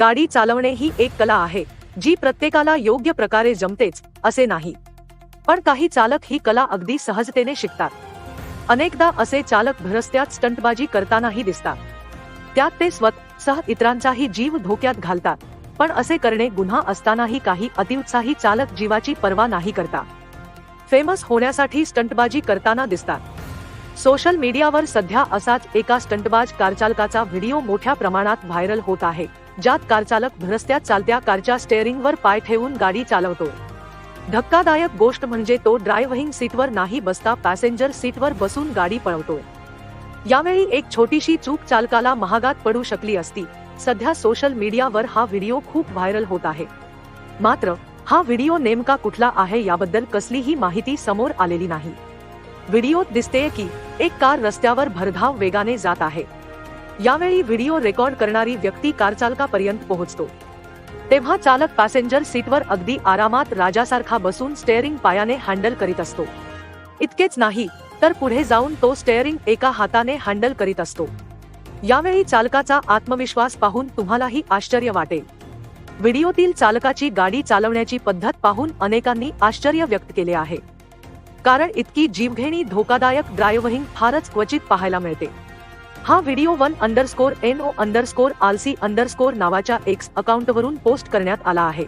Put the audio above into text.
गाडी चालवणे ही एक कला आहे जी प्रत्येकाला योग्य प्रकारे जमतेच असे नाही. पण काही चालक ही कला अगदी सहजतेने शिकतात. अनेकदा असे चालक भरस्त्यात स्टंटबाजी करतानाही दिसतात. त्यात ते स्वतः इतरांचाही जीव धोक्यात घालतात पण असे करणे गुन्हा असतानाही काही अतिउत्साही चालक जीवाची पर्वा नाही करता. फेमस होण्यासाठी स्टंटबाजी करताना दिसतात. सोशल मीडियावर सध्या असाच एका स्टंटबाज कारचालकाचा व्हिडिओ मोठ्या प्रमाणात व्हायरल होत आहे. ज्यात कारचालक भरस्त्यात चालत्या कारच्या स्टेअरिंगवर पाय ठेवून गाडी चालवतो. धक्कादायक गोष्ट म्हणजे तो ड्रायव्हिंग सीटवर नाही बसता पॅसेंजर सीटवर बसून गाडी पळवतो. यावेळी एक छोटीशी चूक चालकाला महागात पडू शकली असती. सध्या सोशल मीडियावर हा व्हिडिओ खूप व्हायरल होत आहे. मात्र हा व्हिडिओ नेमका कुठला आहे याबद्दल कसलीही माहिती समोर आलेली नाही. व्हिडिओत दिसतेय की एक कार रस्त्यावर भरधाव वेगाने जात आहे. यावेळी व्हिडिओ रेकॉर्ड करणारी व्यक्ती कारचालकापर्यंत पोहोचतो. तेव्हा चालक पॅसेंजर सीटवर अगदी आरामात राजासारखा बसून स्टेअरिंग पायाने हँडल करीत असतो. इतकेच नाही तर पुढे जाऊन तो स्टेअरिंग एका हाताने हँडल करीत असतो. यावेळी चालकाचा आत्मविश्वास पाहून तुम्हालाही आश्चर्य वाटेल. व्हिडिओतील चालकाची गाडी चालवण्याची पद्धत पाहून अनेकांनी आश्चर्य व्यक्त केले आहे. कारण इतकी जीवघेणी धोकादायक ड्रायव्हिंग फारच क्वचित पाहायला मिळते. हा video one underscore N O underscore आलसी अंडरस्कोर नावाच्या एक्स अकाउंटवरून पोस्ट करण्यात आला आहे.